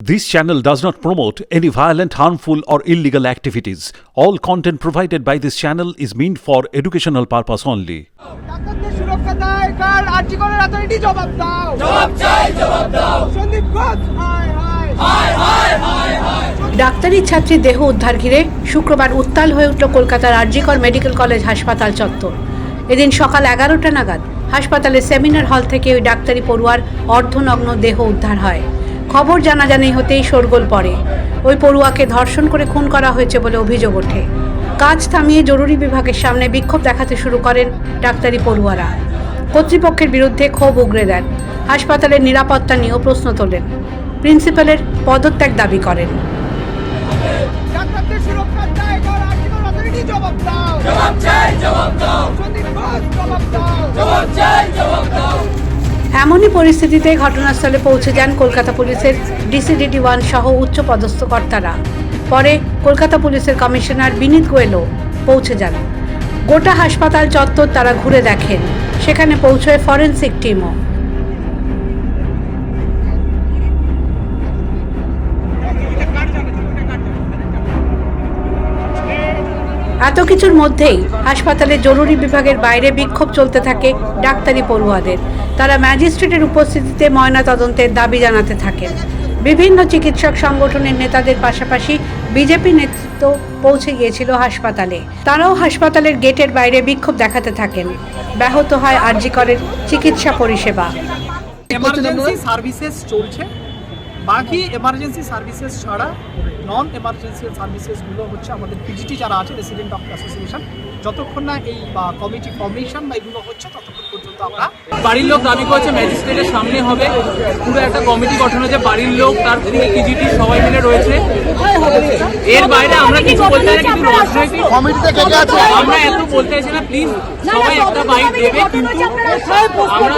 This channel does not promote any violent, harmful, or illegal activities. All content provided by this channel is meant for educational purpose only. ডাক্তারদের সুরক্ষা দেয় কার? আর্টিকলের authority জবাব দাও। জবাব চাই জবাব দাও। সন্দীপ ঘোষ হায় হায়। হায় হায় হায় হায়। ডাক্তারি ছাত্রীর দেহ উদ্ধার ঘিরে শুক্রবার উত্তাল হয়ে উঠল কলকাতার আরজিকর মেডিকেল কলেজ হাসপাতাল চত্বর। এদিন সকাল এগারোটা নাগাদ হাসপাতালের সেমিনার হল থেকে ওই ডাক্তারি পড়ুয়ার অর্ধনগ্ন দেহ উদ্ধার হয়। খবর জানাজানি হতেই শোরগোল পড়ে। ওই পড়ুয়াকে ধর্ষণ করে খুন করা হয়েছে বলে অভিযোগ ওঠে। কাজ থামিয়ে জরুরি বিভাগের সামনে বিক্ষোভ দেখাতে শুরু করেন ডাক্তারি পড়ুয়ারা। কর্তৃপক্ষের বিরুদ্ধে ক্ষোভ উগরে দেন। হাসপাতালের নিরাপত্তা নিয়েও প্রশ্ন তোলেন। প্রিন্সিপালের পদত্যাগ দাবি করেন। জবাব দাও? জবাব চাই জবাব দাও। এমনই পরিস্থিতিতে ঘটনাস্থলে পৌঁছে যান কলকাতা পুলিশের ডিসিডিটি ওয়ান সহ উচ্চ পদস্থ কর্তারা। পরে কলকাতা পুলিশের কমিশনার বিনীত গোয়েলও পৌঁছে যান। গোটা হাসপাতাল চত্বর তারা ঘুরে দেখেন। সেখানে পৌঁছয় ফরেন্সিক টিমও। এত কিছুর মধ্যেই হাসপাতালে জরুরি বিভাগের বাইরে বিক্ষোভ চলতে থাকে ডাক্তারি পড়ুয়াদের। তারা ম্যাজিস্ট্রেটের উপস্থিতিতে ময়না তদন্তের দাবি জানাতে থাকেন বিভিন্ন চিকিৎসক সংগঠনের নেতাদের পাশাপাশি বিজেপি নেতৃত্ব পৌঁছে গিয়েছিল হাসপাতালে। তারাও হাসপাতালের গেটের বাইরে বিক্ষোভ দেখাতে থাকেন। ব্যাহত হয় আরজিকরের চিকিৎসা পরিষেবা। সার্ভিসেস চলছে। বাকি এমার্জেন্সি সার্ভিসেস ছাড়া নন এমার্জেন্সি সার্ভিসেসগুলো হচ্ছে আমাদের পিজিটি যারা আছে রেসিডেন্ট ডক্টর অ্যাসোসিয়েশন যতক্ষণ না এই, বা কমিটি ফর্মেশন বা এগুলো হচ্ছে, ততক্ষণ পর্যন্ত আমরা বাড়ির লোক দাবি করছে ম্যাজিস্ট্রেটের সামনে হবে। পুরো একটা কমিটি গঠন হয়েছে, বাড়ির লোক, তার পিজিটি সবাই মিলে রয়েছে। এর বাইরে আমরা কিছু বলতে চাই না কিন্তু রাজনৈতিক আমরা এত বলতে চাইছি না প্লিজ সবাই একটা বাইক দেবে কিন্তু আমরা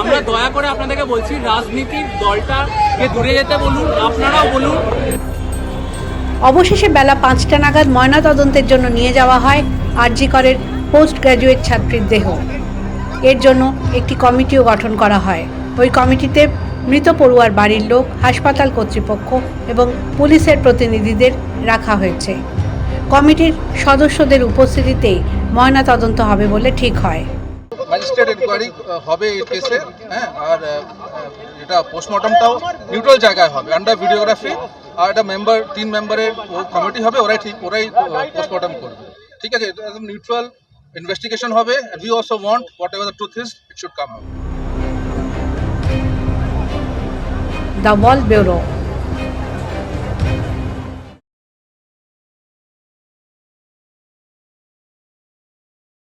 আমরা দয়া করে আপনাদেরকে বলছি রাজনীতির দলটাকে দূরে যেতে বলুন আপনারাও বলুন। অবশেষে বেলা পাঁচটা নাগাদ ময়নাতদন্তের জন্য নিয়ে যাওয়া হয় আরজি করের পোস্ট গ্র্যাজুয়েট ছাত্রীর দেহ। এর জন্য একটি কমিটিও গঠন করা হয়। ওই কমিটিতে মৃত পড়ুয়ার বাড়ির লোক হাসপাতাল কর্তৃপক্ষ এবং পুলিশের প্রতিনিধিদের রাখা হয়েছে। কমিটির সদস্যদের উপস্থিতিতেই ময়নাতদন্ত হবে বলে ঠিক হয়। ম্যাজিস্ট্রেট এনকোয়ারি হবে কেসে হ্যাঁ আর এটা পোস্টমর্টমটাও নিউট্রাল জায়গায় হবে আন্ডার ভিডিওগ্রাফি আর একটা মেম্বার তিন মেম্বারের কমিটি হবে, ওরাই ঠিক, ওরাই পোস্টমর্টম করবে। ঠিক আছে, এটা একদম নিউট্রাল ইনভেস্টিগেশন হবে we also want whatever the truth is it should come out the Wall bureau.